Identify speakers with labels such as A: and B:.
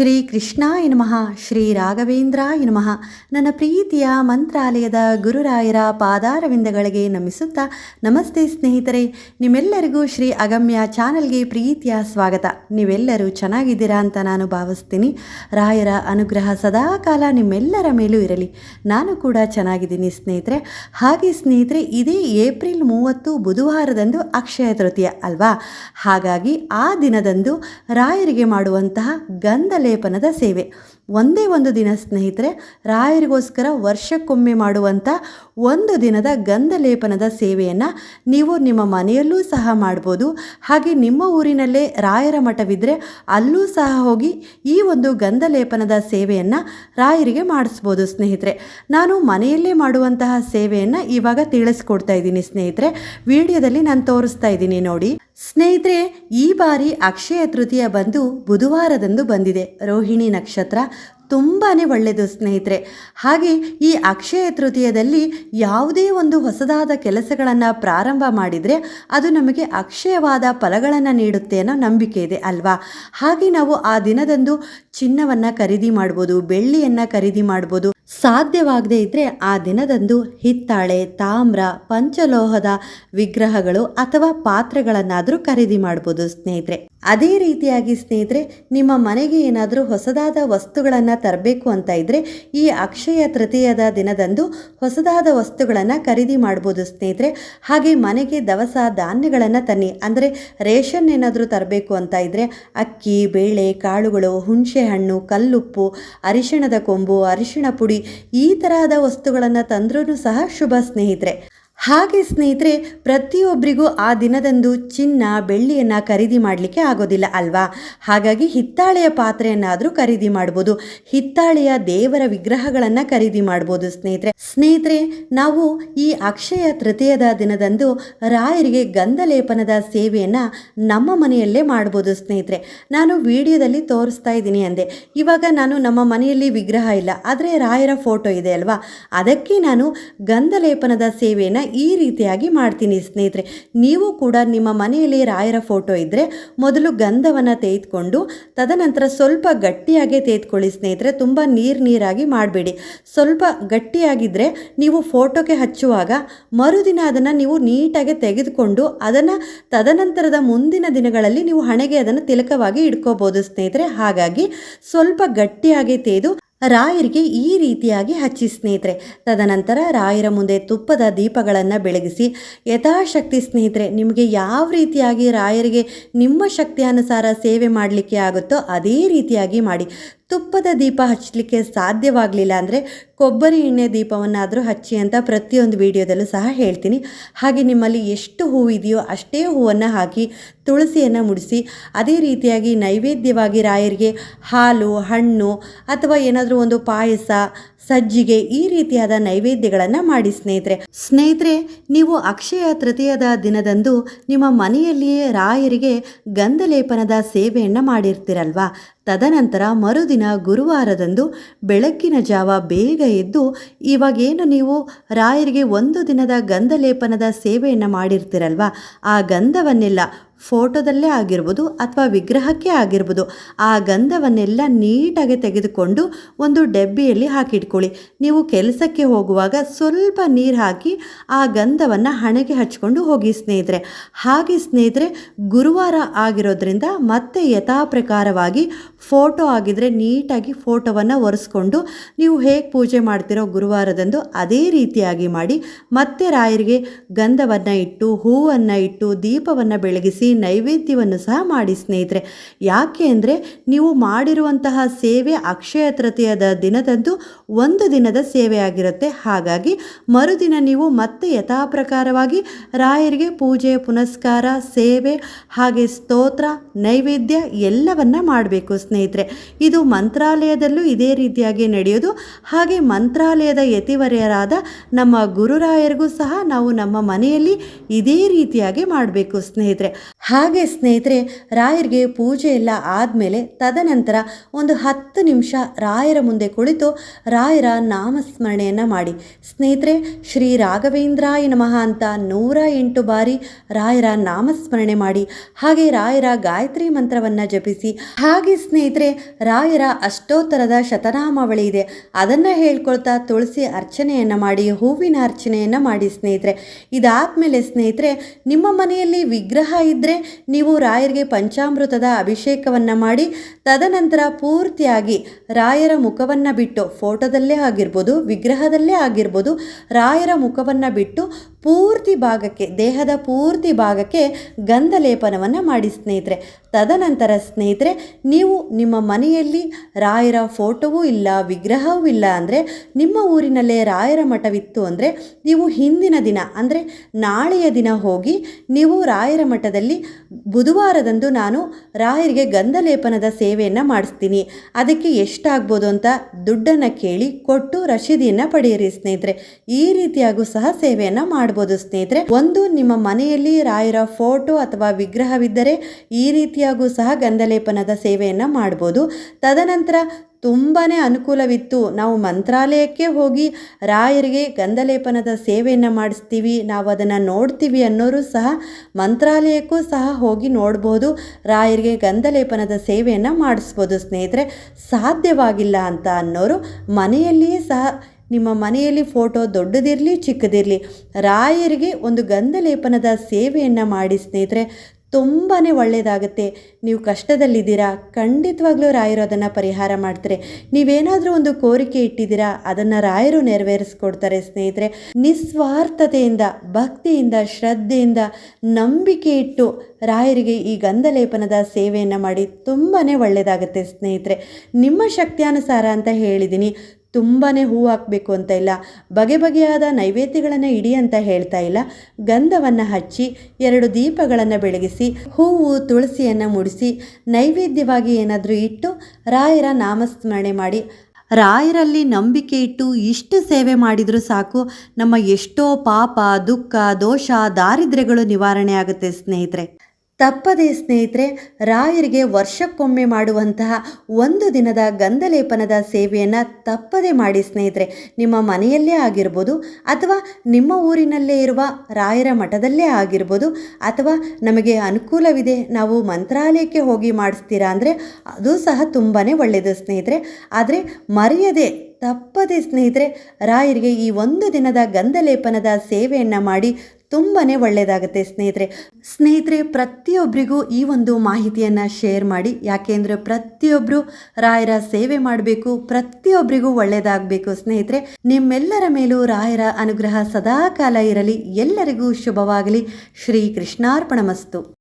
A: ಶ್ರೀ ಕೃಷ್ಣಾಯ ನಮಃ ಶ್ರೀ ರಾಘವೇಂದ್ರಾಯ ನಮಃ. ನನ್ನ ಪ್ರೀತಿಯ ಮಂತ್ರಾಲಯದ ಗುರುರಾಯರ ಪಾದಾರವಿಂದಗಳಿಗೆ ನಮಿಸುತ್ತಾ ನಮಸ್ತೆ ಸ್ನೇಹಿತರೆ. ನಿಮ್ಮೆಲ್ಲರಿಗೂ ಶ್ರೀ ಅಗಮ್ಯ ಚಾನಲ್ಗೆ ಪ್ರೀತಿಯ ಸ್ವಾಗತ. ನೀವೆಲ್ಲರೂ ಚೆನ್ನಾಗಿದ್ದೀರಾ ಅಂತ ನಾನು ಭಾವಿಸ್ತೀನಿ. ರಾಯರ ಅನುಗ್ರಹ ಸದಾಕಾಲ ನಿಮ್ಮೆಲ್ಲರ ಮೇಲೂ ಇರಲಿ. ನಾನು ಕೂಡ ಚೆನ್ನಾಗಿದ್ದೀನಿ ಸ್ನೇಹಿತರೆ. ಹಾಗೆ ಸ್ನೇಹಿತರೆ, ಇದೇ ಏಪ್ರಿಲ್ ಮೂವತ್ತು ಬುಧವಾರದಂದು ಅಕ್ಷಯ ತೃತೀಯ ಅಲ್ವಾ? ಹಾಗಾಗಿ ಆ ದಿನದಂದು ರಾಯರಿಗೆ ಮಾಡುವಂತಹ ಗಂಧಲೇಪನದ ಸೇವೆ. ಒಂದೇ ಒಂದು ದಿನ ಸ್ನೇಹಿತರೆ, ರಾಯರಿಗೋಸ್ಕರ ವರ್ಷಕ್ಕೊಮ್ಮೆ ಮಾಡುವಂಥ ಒಂದು ದಿನದ ಗಂಧಲೇಪನದ ಸೇವೆಯನ್ನು ನೀವು ನಿಮ್ಮ ಮನೆಯಲ್ಲೂ ಸಹ ಮಾಡ್ಬೋದು. ಹಾಗೆ ನಿಮ್ಮ ಊರಿನಲ್ಲೇ ರಾಯರ ಮಠವಿದ್ದರೆ ಅಲ್ಲೂ ಸಹ ಹೋಗಿ ಈ ಒಂದು ಗಂಧಲೇಪನದ ಸೇವೆಯನ್ನು ರಾಯರಿಗೆ ಮಾಡಿಸ್ಬೋದು ಸ್ನೇಹಿತರೆ. ನಾನು ಮನೆಯಲ್ಲೇ ಮಾಡುವಂತಹ ಸೇವೆಯನ್ನು ಇವಾಗ ತಿಳಿಸ್ಕೊಡ್ತಾ ಇದ್ದೀನಿ ಸ್ನೇಹಿತರೆ. ವಿಡಿಯೋದಲ್ಲಿ ನಾನು ತೋರಿಸ್ತಾ ಇದ್ದೀನಿ ನೋಡಿ. ಸ್ನೇಹಿತರೆ ಈ ಬಾರಿ ಅಕ್ಷಯ ತೃತೀಯ ಬಂದು ಬುಧವಾರದಂದು ಬಂದಿದೆ. ರೋಹಿಣಿ ನಕ್ಷತ್ರ ತುಂಬಾ ಒಳ್ಳೆಯದು ಸ್ನೇಹಿತರೆ. ಹಾಗೆ ಈ ಅಕ್ಷಯ ತೃತೀಯದಲ್ಲಿ ಯಾವುದೇ ಒಂದು ಹೊಸದಾದ ಕೆಲಸಗಳನ್ನು ಪ್ರಾರಂಭ ಮಾಡಿದರೆ ಅದು ನಮಗೆ ಅಕ್ಷಯವಾದ ಫಲಗಳನ್ನು ನೀಡುತ್ತೆ ಅನ್ನೋ ನಂಬಿಕೆ ಇದೆ ಅಲ್ವಾ? ಹಾಗೆ ನಾವು ಆ ದಿನದಂದು ಚಿನ್ನವನ್ನು ಖರೀದಿ ಮಾಡ್ಬೋದು, ಬೆಳ್ಳಿಯನ್ನು ಖರೀದಿ ಮಾಡ್ಬೋದು. ಸಾಧ್ಯವಾಗದೇ ಇದ್ದರೆ ಆ ದಿನದಂದು ಹಿತ್ತಾಳೆ, ತಾಮ್ರ, ಪಂಚಲೋಹದ ವಿಗ್ರಹಗಳು ಅಥವಾ ಪಾತ್ರೆಗಳನ್ನಾದರೂ ಖರೀದಿ ಮಾಡ್ಬೋದು ಸ್ನೇಹಿತರೆ. ಅದೇ ರೀತಿಯಾಗಿ ಸ್ನೇಹಿತರೆ, ನಿಮ್ಮ ಮನೆಗೆ ಏನಾದರೂ ಹೊಸದಾದ ವಸ್ತುಗಳನ್ನು ತರಬೇಕು ಅಂತ ಇದ್ದರೆ ಈ ಅಕ್ಷಯ ತೃತೀಯದ ದಿನದಂದು ಹೊಸದಾದ ವಸ್ತುಗಳನ್ನು ಖರೀದಿ ಮಾಡ್ಬೋದು ಸ್ನೇಹಿತರೆ. ಹಾಗೆ ಮನೆಗೆ ದವಸ ಧಾನ್ಯಗಳನ್ನು ತನ್ನಿ. ಅಂದರೆ ರೇಷನ್ ಏನಾದರೂ ತರಬೇಕು ಅಂತ ಇದ್ದರೆ ಅಕ್ಕಿ, ಬೇಳೆ, ಕಾಳುಗಳು, ಹುಣಸೆ ಹಣ್ಣು, ಕಲ್ಲುಪ್ಪು, ಅರಿಶಿಣದ ಕೊಂಬು, ಅರಿಶಿಣ ಪುಡಿ ಈ ತರಹದ ವಸ್ತುಗಳನ್ನು ತಂದ್ರೂ ಸಹ ಶುಭ ಸ್ನೇಹಿತರೆ. ಹಾಗೆ ಸ್ನೇಹಿತರೆ, ಪ್ರತಿಯೊಬ್ಬರಿಗೂ ಆ ದಿನದಂದು ಚಿನ್ನ, ಬೆಳ್ಳಿಯನ್ನು ಖರೀದಿ ಮಾಡಲಿಕ್ಕೆ ಆಗೋದಿಲ್ಲ ಅಲ್ವಾ? ಹಾಗಾಗಿ ಹಿತ್ತಾಳೆಯ ಪಾತ್ರೆಯನ್ನಾದರೂ ಖರೀದಿ ಮಾಡ್ಬೋದು. ಹಿತ್ತಾಳೆಯ ದೇವರ ವಿಗ್ರಹಗಳನ್ನು ಖರೀದಿ ಮಾಡ್ಬೋದು ಸ್ನೇಹಿತರೆ. ಸ್ನೇಹಿತರೆ, ನಾವು ಈ ಅಕ್ಷಯ ತೃತೀಯದ ದಿನದಂದು ರಾಯರಿಗೆ ಗಂಧಲೇಪನದ ಸೇವೆಯನ್ನು ನಮ್ಮ ಮನೆಯಲ್ಲೇ ಮಾಡ್ಬೋದು ಸ್ನೇಹಿತರೆ. ನಾನು ವಿಡಿಯೋದಲ್ಲಿ ತೋರಿಸ್ತಾ ಇದ್ದೀನಿ ಅಂದೆ. ಇವಾಗ ನಾನು ನಮ್ಮ ಮನೆಯಲ್ಲಿ ವಿಗ್ರಹ ಇಲ್ಲ, ಆದರೆ ರಾಯರ ಫೋಟೋ ಇದೆ ಅಲ್ವಾ? ಅದಕ್ಕೆ ನಾನು ಗಂಧಲೇಪನದ ಸೇವೆಯನ್ನು ಈ ರೀತಿಯಾಗಿ ಮಾಡ್ತೀನಿ ಸ್ನೇಹಿತರೆ. ನೀವು ಕೂಡ ನಿಮ್ಮ ಮನೆಯಲ್ಲಿ ರಾಯರ ಫೋಟೋ ಇದ್ದರೆ ಮೊದಲು ಗಂಧವನ್ನು ತೆಗೆದುಕೊಂಡು, ತದನಂತರ ಸ್ವಲ್ಪ ಗಟ್ಟಿಯಾಗೆ ತೆಗೆದುಕೊಳ್ಳಿ ಸ್ನೇಹಿತರೆ. ತುಂಬ ನೀರು ನೀರಾಗಿ ಮಾಡಬೇಡಿ. ಸ್ವಲ್ಪ ಗಟ್ಟಿಯಾಗಿದ್ದರೆ ನೀವು ಫೋಟೋಗೆ ಹಚ್ಚುವಾಗ ಮರುದಿನ ಅದನ್ನು ನೀವು ನೀಟಾಗಿ ತೆಗೆದುಕೊಂಡು, ಅದನ್ನು ತದನಂತರದ ಮುಂದಿನ ದಿನಗಳಲ್ಲಿ ನೀವು ಹಣೆಗೆ ಅದನ್ನು ತಿಲಕವಾಗಿ ಇಟ್ಕೋಬೋದು ಸ್ನೇಹಿತರೆ. ಹಾಗಾಗಿ ಸ್ವಲ್ಪ ಗಟ್ಟಿಯಾಗಿ ತೆಗೆದು ರಾಯರಿಗೆ ಈ ರೀತಿಯಾಗಿ ಹಚ್ಚಿ ಸ್ನೇಹಿತರೆ. ತದನಂತರ ರಾಯರ ಮುಂದೆ ತುಪ್ಪದ ದೀಪಗಳನ್ನು ಬೆಳಗಿಸಿ, ಯಥಾಶಕ್ತಿ ಸ್ನೇಹಿತರೆ, ನಿಮಗೆ ಯಾವ ರೀತಿಯಾಗಿ ರಾಯರಿಗೆ ನಿಮ್ಮ ಶಕ್ತಿಯನುಸಾರ ಸೇವೆ ಮಾಡಲಿಕ್ಕೆ ಆಗುತ್ತೋ ಅದೇ ರೀತಿಯಾಗಿ ಮಾಡಿ. ತುಪ್ಪದ ದೀಪ ಹಚ್ಚಲಿಕ್ಕೆ ಸಾಧ್ಯವಾಗಲಿಲ್ಲ ಅಂದರೆ ಕೊಬ್ಬರಿ ಎಣ್ಣೆ ದೀಪವನ್ನಾದರೂ ಹಚ್ಚಿ ಅಂತ ಪ್ರತಿಯೊಂದು ವಿಡಿಯೋದಲ್ಲೂ ಸಹ ಹೇಳ್ತೀನಿ. ಹಾಗೆ ನಿಮ್ಮಲ್ಲಿ ಎಷ್ಟು ಹೂವಿದೆಯೋ ಅಷ್ಟೇ ಹೂವನ್ನು ಹಾಕಿ ತುಳಸಿಯನ್ನು ಮುಡಿಸಿ, ಅದೇ ರೀತಿಯಾಗಿ ನೈವೇದ್ಯವಾಗಿ ರಾಯರಿಗೆ ಹಾಲು, ಹಣ್ಣು ಅಥವಾ ಏನಾದರೂ ಒಂದು ಪಾಯಸ ಸಜ್ಜಿಗೆ ಈ ರೀತಿಯಾದ ನೈವೇದ್ಯಗಳನ್ನು ಮಾಡಿ ಸ್ನೇಹಿತರೆ. ಸ್ನೇಹಿತರೆ, ನೀವು ಅಕ್ಷಯ ತೃತೀಯದ ದಿನದಂದು ನಿಮ್ಮ ಮನೆಯಲ್ಲಿಯೇ ರಾಯರಿಗೆ ಗಂಧಲೇಪನದ ಸೇವೆಯನ್ನು ಮಾಡಿರ್ತೀರಲ್ವಾ? ತದನಂತರ ಮರುದಿನ ಗುರುವಾರದಂದು ಬೆಳಗ್ಗಿನ ಜಾವ ಬೇಗ ಎದ್ದು ಇವಾಗೇನು ನೀವು ರಾಯರಿಗೆ ಒಂದು ದಿನದ ಗಂಧಲೇಪನದ ಸೇವೆಯನ್ನು ಮಾಡಿರ್ತೀರಲ್ವಾ? ಆ ಗಂಧವನ್ನೆಲ್ಲ ಫೋಟೋದಲ್ಲೇ ಆಗಿರ್ಬೋದು ಅಥವಾ ವಿಗ್ರಹಕ್ಕೆ ಆಗಿರ್ಬೋದು, ಆ ಗಂಧವನ್ನೆಲ್ಲ ನೀಟಾಗಿ ತೆಗೆದುಕೊಂಡು ಒಂದು ಡಬ್ಬಿಯಲ್ಲಿ ಹಾಕಿಟ್ಕೊಳ್ಳಿ. ನೀವು ಕೆಲಸಕ್ಕೆ ಹೋಗುವಾಗ ಸ್ವಲ್ಪ ನೀರು ಹಾಕಿ ಆ ಗಂಧವನ್ನು ಹಣೆಗೆ ಹಚ್ಕೊಂಡು ಹೋಗಿ ಸ್ನೇಹಿತರೆ. ಹಾಗೆ ಸ್ನೇಹಿತರೆ, ಗುರುವಾರ ಆಗಿರೋದ್ರಿಂದ ಮತ್ತೆ ಯಥಾಪ್ರಕಾರವಾಗಿ ಫೋಟೋ ಆಗಿದ್ರೆ ನೀಟಾಗಿ ಫೋಟೋವನ್ನು ಒರೆಸ್ಕೊಂಡು ನೀವು ಹೇಗೆ ಪೂಜೆ ಮಾಡ್ತಿರೋ ಗುರುವಾರದಂದು ಅದೇ ರೀತಿಯಾಗಿ ಮಾಡಿ ಮತ್ತೆ ರಾಯರಿಗೆ ಗಂಧವನ್ನು ಇಟ್ಟು, ಹೂವನ್ನು ಇಟ್ಟು, ದೀಪವನ್ನು ಬೆಳಗಿಸಿ ನೈವೇದ್ಯವನ್ನು ಸಹ ಮಾಡಿ ಸ್ನೇಹಿತರೆ. ಯಾಕೆ ಅಂದರೆ ನೀವು ಮಾಡಿರುವಂತಹ ಸೇವೆ ಅಕ್ಷಯ ತೃತೀಯದ ದಿನದಂದು ಒಂದು ದಿನದ ಸೇವೆಯಾಗಿರುತ್ತೆ. ಹಾಗಾಗಿ ಮರುದಿನ ನೀವು ಮತ್ತೆ ಯಥಾಪ್ರಕಾರವಾಗಿ ರಾಯರಿಗೆ ಪೂಜೆ, ಪುನಸ್ಕಾರ, ಸೇವೆ, ಹಾಗೆ ಸ್ತೋತ್ರ, ನೈವೇದ್ಯ ಎಲ್ಲವನ್ನ ಮಾಡಬೇಕು ಸ್ನೇಹಿತರೆ. ಇದು ಮಂತ್ರಾಲಯದಲ್ಲೂ ಇದೇ ರೀತಿಯಾಗಿ ನಡೆಯೋದು. ಹಾಗೆ ಮಂತ್ರಾಲಯದ ಯತಿವರ್ಯರಾದ ನಮ್ಮ ಗುರುರಾಯರಿಗೂ ಸಹ ನಾವು ನಮ್ಮ ಮನೆಯಲ್ಲಿ ಇದೇ ರೀತಿಯಾಗಿ ಮಾಡಬೇಕು ಸ್ನೇಹಿತರೆ. ಹಾಗೆ ಸ್ನೇಹಿತರೆ, ರಾಯರಿಗೆ ಪೂಜೆ ಎಲ್ಲ ಆದಮೇಲೆ ತದನಂತರ ಒಂದು ಹತ್ತು ನಿಮಿಷ ರಾಯರ ಮುಂದೆ ಕುಳಿತು ರಾಯರ ನಾಮಸ್ಮರಣೆಯನ್ನು ಮಾಡಿ. ಸ್ನೇಹಿತರೆ, ಶ್ರೀ ರಾಘವೇಂದ್ರಾಯ ನಮಃ ಅಂತ ನೂರ ಎಂಟು ಬಾರಿ ರಾಯರ ನಾಮಸ್ಮರಣೆ ಮಾಡಿ, ಹಾಗೆ ರಾಯರ ಗಾಯತ್ರಿ ಮಂತ್ರವನ್ನು ಜಪಿಸಿ. ಹಾಗೆ ಸ್ನೇಹಿತರೆ, ರಾಯರ ಅಷ್ಟೋತ್ತರದ ಶತನಾಮಾವಳಿ ಇದೆ. ಅದನ್ನು ಹೇಳ್ಕೊಳ್ತಾ ತುಳಸಿ ಅರ್ಚನೆಯನ್ನು ಮಾಡಿ, ಹೂವಿನ ಅರ್ಚನೆಯನ್ನು ಮಾಡಿ ಸ್ನೇಹಿತರೆ. ಇದಾದಮೇಲೆ ಸ್ನೇಹಿತರೆ, ನಿಮ್ಮ ಮನೆಯಲ್ಲಿ ವಿಗ್ರಹ ಇದ್ದರೆ ನೀವು ರಾಯರಿಗೆ ಪಂಚಾಮೃತದ ಅಭಿಷೇಕವನ್ನು ಮಾಡಿ, ತದನಂತರ ಪೂರ್ತಿಯಾಗಿ ರಾಯರ ಮುಖವನ್ನು ಬಿಟ್ಟು, ಫೋಟೋದಲ್ಲೇ ಆಗಿರ್ಬೋದು, ವಿಗ್ರಹದಲ್ಲೇ ಆಗಿರ್ಬೋದು, ರಾಯರ ಮುಖವನ್ನು ಬಿಟ್ಟು ಪೂರ್ತಿ ಭಾಗಕ್ಕೆ, ದೇಹದ ಪೂರ್ತಿ ಭಾಗಕ್ಕೆ ಗಂಧ ಲೇಪನವನ್ನು ಮಾಡಿ ಸ್ನೇಹಿತರೆ. ತದನಂತರ ಸ್ನೇಹಿತರೆ, ನೀವು ನಿಮ್ಮ ಮನೆಯಲ್ಲಿ ರಾಯರ ಫೋಟೋವೂ ಇಲ್ಲ, ವಿಗ್ರಹವೂ ಇಲ್ಲ ಅಂದರೆ, ನಿಮ್ಮ ಊರಿನಲ್ಲೇ ರಾಯರ ಮಠವಿತ್ತು ಅಂದರೆ, ನೀವು ಹಿಂದಿನ ದಿನ ಅಂದರೆ, ನಾಳೆಯ ದಿನ ಹೋಗಿ ನೀವು ರಾಯರ ಮಠದಲ್ಲಿ ಬುಧವಾರದಂದು ನಾನು ರಾಯರಿಗೆ ಗಂಧ ಲೇಪನದ ಸೇವೆಯನ್ನು ಮಾಡಿಸ್ತೀನಿ. ಅದಕ್ಕೆ ಎಷ್ಟಾಗ್ಬೋದು ಅಂತ ದುಡ್ಡನ್ನು ಕೇಳಿ ಕೊಟ್ಟು ರಶೀದಿಯನ್ನು ಪಡೆಯಿರಿ ಸ್ನೇಹಿತರೆ. ಈ ರೀತಿಯಾಗೂ ಸಹ ಸೇವೆಯನ್ನು ಮಾಡ್ಬೋದು ಸ್ನೇಹಿತರೆ. ಒಂದು, ನಿಮ್ಮ ಮನೆಯಲ್ಲಿ ರಾಯರ ಫೋಟೋ ಅಥವಾ ವಿಗ್ರಹವಿದ್ದರೆ ಈ ರೀತಿಯಾಗೂ ಸಹ ಗಂಧಲೇಪನದ ಸೇವೆಯನ್ನು ಮಾಡ್ಬೋದು. ತದನಂತರ ತುಂಬಾ ಅನುಕೂಲವಿತ್ತು. ನಾವು ಮಂತ್ರಾಲಯಕ್ಕೆ ಹೋಗಿ ರಾಯರಿಗೆ ಗಂಧಲೇಪನದ ಸೇವೆಯನ್ನು ಮಾಡಿಸ್ತೀವಿ, ನಾವು ಅದನ್ನು ನೋಡ್ತೀವಿ ಅನ್ನೋರು ಸಹ ಮಂತ್ರಾಲಯಕ್ಕೂ ಸಹ ಹೋಗಿ ನೋಡ್ಬೋದು, ರಾಯರಿಗೆ ಗಂಧಲೇಪನದ ಸೇವೆಯನ್ನು ಮಾಡಿಸ್ಬೋದು ಸ್ನೇಹಿತರೆ. ಸಾಧ್ಯವಾಗಿಲ್ಲ ಅಂತ ಅನ್ನೋರು ಮನೆಯಲ್ಲಿಯೇ ಸಹ ನಿಮ್ಮ ಮನೆಯಲ್ಲಿ ಫೋಟೋ ದೊಡ್ಡದಿರಲಿ, ಚಿಕ್ಕದಿರಲಿ, ರಾಯರಿಗೆ ಒಂದು ಗಂಧಲೇಪನದ ಸೇವೆಯನ್ನು ಮಾಡಿ ಸ್ನೇಹಿತರೆ ತುಂಬಾ ಒಳ್ಳೆಯದಾಗುತ್ತೆ ನೀವು ಕಷ್ಟದಲ್ಲಿದ್ದೀರಾ, ಖಂಡಿತವಾಗ್ಲೂ ರಾಯರು ಅದನ್ನು ಪರಿಹಾರ ಮಾಡ್ತಾರೆ. ನೀವೇನಾದರೂ ಒಂದು ಕೋರಿಕೆ ಇಟ್ಟಿದ್ದೀರಾ, ಅದನ್ನು ರಾಯರು ನೆರವೇರಿಸ್ಕೊಡ್ತಾರೆ ಸ್ನೇಹಿತರೆ. ನಿಸ್ವಾರ್ಥತೆಯಿಂದ, ಭಕ್ತಿಯಿಂದ, ಶ್ರದ್ಧೆಯಿಂದ ನಂಬಿಕೆ ಇಟ್ಟು ರಾಯರಿಗೆ ಈ ಗಂಧಲೇಪನದ ಸೇವೆಯನ್ನು ಮಾಡಿ ತುಂಬಾ ಒಳ್ಳೆಯದಾಗುತ್ತೆ ಸ್ನೇಹಿತರೆ. ನಿಮ್ಮ ಶಕ್ತಿಯಾನುಸಾರ ಅಂತ ಹೇಳಿದ್ದೀನಿ. ತುಂಬಾ ಹೂ ಹಾಕಬೇಕು ಅಂತ ಇಲ್ಲ. ಬಗೆ ಬಗೆಯಾದ ನೈವೇದ್ಯಗಳನ್ನು ಇಡಿ ಅಂತ ಹೇಳ್ತಾ ಇಲ್ಲ. ಗಂಧವನ್ನು ಹಚ್ಚಿ, ಎರಡು ದೀಪಗಳನ್ನು ಬೆಳಗಿಸಿ, ಹೂವು, ತುಳಸಿಯನ್ನು ಮುಡಿಸಿ, ನೈವೇದ್ಯವಾಗಿ ಏನಾದರೂ ಇಟ್ಟು ರಾಯರ ನಾಮಸ್ಮರಣೆ ಮಾಡಿ. ರಾಯರಲ್ಲಿ ನಂಬಿಕೆ ಇಟ್ಟು ಇಷ್ಟು ಸೇವೆ ಮಾಡಿದರೂ ಸಾಕು. ನಮ್ಮ ಎಷ್ಟೋ ಪಾಪ, ದುಃಖ, ದೋಷ, ದಾರಿದ್ರ್ಯಗಳು ನಿವಾರಣೆ ಆಗುತ್ತೆ ಸ್ನೇಹಿತರೆ. ತಪ್ಪದೇ ಸ್ನೇಹಿತರೆ, ರಾಯರಿಗೆ ವರ್ಷಕ್ಕೊಮ್ಮೆ ಮಾಡುವಂತಹ ಒಂದು ದಿನದ ಗಂಧಲೇಪನದ ಸೇವೆಯನ್ನು ತಪ್ಪದೇ ಮಾಡಿ ಸ್ನೇಹಿತರೆ. ನಿಮ್ಮ ಮನೆಯಲ್ಲೇ ಆಗಿರ್ಬೋದು ಅಥವಾ ನಿಮ್ಮ ಊರಿನಲ್ಲೇ ಇರುವ ರಾಯರ ಮಠದಲ್ಲೇ ಆಗಿರ್ಬೋದು ಅಥವಾ ನಮಗೆ ಅನುಕೂಲವಿದೆ, ನಾವು ಮಂತ್ರಾಲಯಕ್ಕೆ ಹೋಗಿ ಮಾಡಿಸ್ತೀರಾ ಅಂದರೆ ಅದು ಸಹ ತುಂಬಾ ಒಳ್ಳೆಯದು ಸ್ನೇಹಿತರೆ. ಆದರೆ ಮರೆಯದೆ ತಪ್ಪದೆ ಸ್ನೇಹಿತರೆ, ರಾಯರಿಗೆ ಈ ಒಂದು ದಿನದ ಗಂಧಲೇಪನದ ಸೇವೆಯನ್ನು ಮಾಡಿ ತುಂಬಾ ಒಳ್ಳೆಯದಾಗುತ್ತೆ ಸ್ನೇಹಿತರೆ. ಸ್ನೇಹಿತರೆ ಪ್ರತಿಯೊಬ್ಬರಿಗೂ ಈ ಒಂದು ಮಾಹಿತಿಯನ್ನು ಶೇರ್ ಮಾಡಿ. ಯಾಕೆಂದರೆ ಪ್ರತಿಯೊಬ್ಬರು ರಾಯರ ಸೇವೆ ಮಾಡಬೇಕು ಪ್ರತಿಯೊಬ್ಬರಿಗೂ ಒಳ್ಳೆಯದಾಗಬೇಕು ಸ್ನೇಹಿತರೆ. ನಿಮ್ಮೆಲ್ಲರ ಮೇಲೂ ರಾಯರ ಅನುಗ್ರಹ ಸದಾಕಾಲ ಇರಲಿ. ಎಲ್ಲರಿಗೂ ಶುಭವಾಗಲಿ. ಶ್ರೀ ಕೃಷ್ಣಾರ್ಪಣಮಸ್ತು